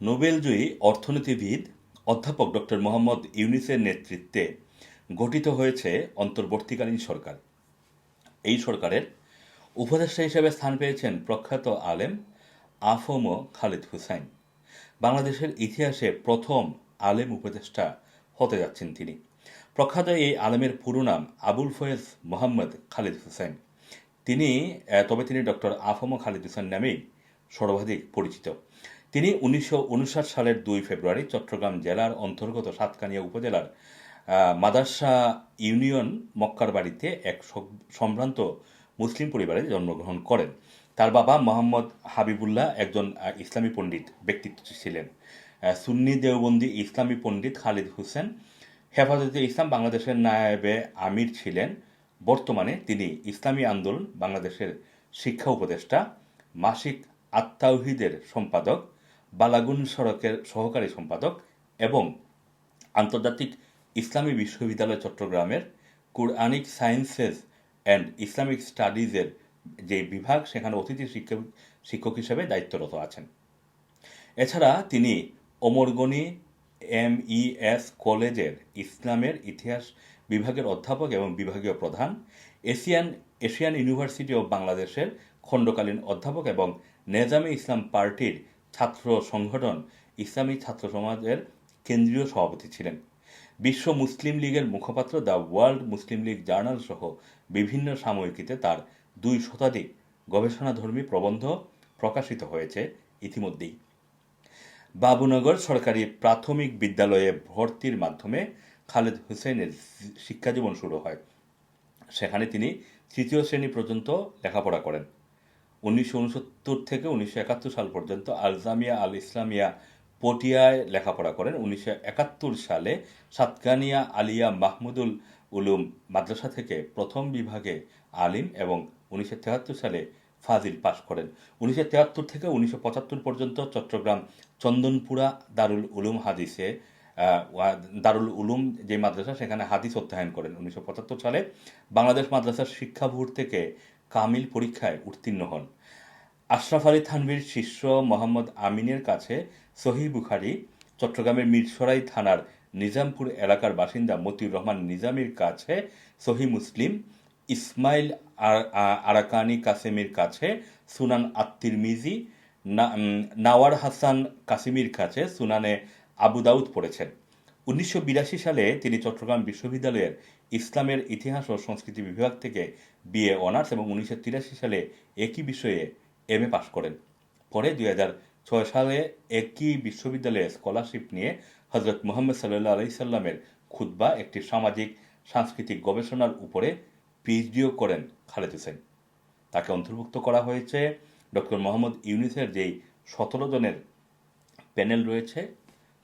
নোবেলজয়ী অর্থনীতিবিদ অধ্যাপক ডক্টর মোহাম্মদ ইউনিসের নেতৃত্বে গঠিত হয়েছে অন্তর্বর্তীকালীন সরকার। এই সরকারের উপদেষ্টা হিসেবে স্থান পেয়েছেন প্রখ্যাত আলেম আফম খালিদ হুসাইন। বাংলাদেশের ইতিহাসে প্রথম আলেম উপদেষ্টা হতে যাচ্ছেন তিনি। প্রখ্যাত এই আলেমের পুরো নাম আবুল ফয়েজ মোহাম্মদ খালিদ হুসাইন। তিনি তবে তিনি ডক্টর আফম খালিদ হুসাইন নামেই সর্বাধিক পরিচিত। তিনি উনিশশো উনষাট সালের দুই ফেব্রুয়ারি চট্টগ্রাম জেলার অন্তর্গত সাতকানিয়া উপজেলার আহ, মাদার্সা ইউনিয়ন মক্কার বাড়িতে এক সম্ভ্রান্ত মুসলিম পরিবারে জন্মগ্রহণ করেন। তার বাবা মোহাম্মদ হাবিবুল্লাহ একজন ইসলামী পণ্ডিত ব্যক্তিত্ব ছিলেন। সুন্নি দেওবন্দি ইসলামী পণ্ডিত খালিদ হোসেন হেফাজতে ইসলাম বাংলাদেশের নায়েবে আমির ছিলেন। বর্তমানে তিনি ইসলামী আন্দোলন বাংলাদেশের শিক্ষা উপদেষ্টা মাসিক আত্মাউহিদের সম্পাদক বালাগুন সড়কের সহকারী সম্পাদক এবং আন্তর্জাতিক ইসলামী বিশ্ববিদ্যালয় চট্টগ্রামের কুরআনিক সায়েন্সেস অ্যান্ড ইসলামিক স্টাডিজের যে বিভাগ, সেখানে অতিথি শিক্ষক শিক্ষক হিসেবে দায়িত্বরত আছেন। এছাড়া তিনি অমরগনি এম ই এস কলেজের ইসলামের ইতিহাস বিভাগের অধ্যাপক এবং বিভাগীয় প্রধান, এশিয়ান এশিয়ান ইউনিভার্সিটি অব বাংলাদেশের খণ্ডকালীন অধ্যাপক এবং নেজামে ইসলাম পার্টির ছাত্র সংগঠন ইসলামী ছাত্র সমাজের কেন্দ্রীয় সভাপতি ছিলেন। বিশ্ব মুসলিম লীগের মুখপাত্র the world Muslim league journal সহ বিভিন্ন সাময়িকীতে তার দুই শতাধিক গবেষণাধর্মী প্রবন্ধ প্রকাশিত হয়েছে ইতিমধ্যেই। বাবুনগর সরকারি প্রাথমিক বিদ্যালয়ে ভর্তির মাধ্যমে খালেদ হুসেনের শিক্ষাজীবন শুরু হয়। সেখানে তিনি তৃতীয় শ্রেণি পর্যন্ত লেখাপড়া করেন। উনিশশো উনসত্তর থেকে উনিশশো একাত্তর সাল পর্যন্ত আলজামিয়া আল ইসলামিয়া পটিয়ায় লেখাপড়া করেন। উনিশশো একাত্তর সালে সাতকানিয়া আলিয়া মাহমুদুল উলুম মাদ্রাসা থেকে প্রথম বিভাগে আলিম এবং উনিশশো সালে ফাজিল পাশ করেন। উনিশশো থেকে উনিশশো পঁচাত্তর পর্যন্ত চট্টগ্রাম চন্দনপুরা দারুল উলুম হাদিসে দারুল উলুম যে মাদ্রাসা, সেখানে হাদিস অধ্যয়ন করেন উনিশশো পঁচাত্তর সালে। বাংলাদেশ মাদ্রাসার শিক্ষা বোর্ড থেকে কামিল পরীক্ষায় উত্তীর্ণ হন। আশরাফ আলী থানভীর শিষ্য মোহাম্মদ আমিনের কাছে সহি বুখারি, চট্টগ্রামের মিরসরাই থানার নিজামপুর এলাকার বাসিন্দা মতিউর রহমান নিজামীর কাছে সহি মুসলিম, ইসমাইল আরাকানি কাসেমির কাছে সুনান আত্মির মিজি নাওয়ার হাসান কাসিমির কাছে সুনানে আবু দাউদ পড়েছেন। উনিশশো বিরাশি সালে তিনি চট্টগ্রাম বিশ্ববিদ্যালয়ের ইসলামের ইতিহাস ও সংস্কৃতি বিভাগ থেকে বিএ অনার্স এবং উনিশশো তিরাশি সালে একই বিষয়ে এম এ পাশ করেন। পরে দুই ছয় সালে একই বিশ্ববিদ্যালয়ে স্কলারশিপ নিয়ে হজরত মোহাম্মদ সাল্লাহ আলি সাল্লামের খুদ্া একটি সামাজিক, সাংস্কৃতিক গবেষণার উপরে পিএইচডিও করেন খালেদ হোসেন। তাকে অন্তর্ভুক্ত করা হয়েছে ডক্টর মোহাম্মদ ইউনিসের যেই সতেরো জনের প্যানেল রয়েছে,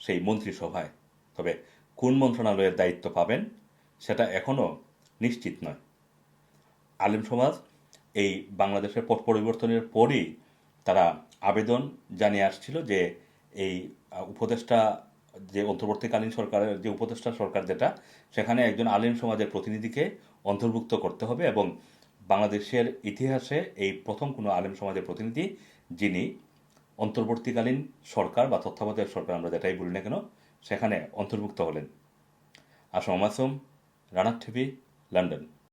সেই মন্ত্রিসভায়। তবে কোন মন্ত্রণালয়ের দায়িত্ব পাবেন সেটা এখনও নিশ্চিত নয়। আলেম সমাজ এই বাংলাদেশের পট পরিবর্তনের পরই তারা আবেদন জানিয়ে আসছিল যে এই উপদেষ্টা যে অন্তর্বর্তীকালীন সরকারের, যে উপদেষ্টা সরকার যেটা, সেখানে একজন আলেম সমাজের প্রতিনিধিকে অন্তর্ভুক্ত করতে হবে এবং বাংলাদেশের ইতিহাসে এই প্রথম কোনো আলেম সমাজের প্রতিনিধি যিনি অন্তর্বর্তীকালীন সরকার বা তত্ত্বাবধায়ক সরকার আমরা যেটাই বলি না কেন সেখানে অন্তর্ভুক্ত হলেন। আসম আসম রানার টিভি লন্ডন।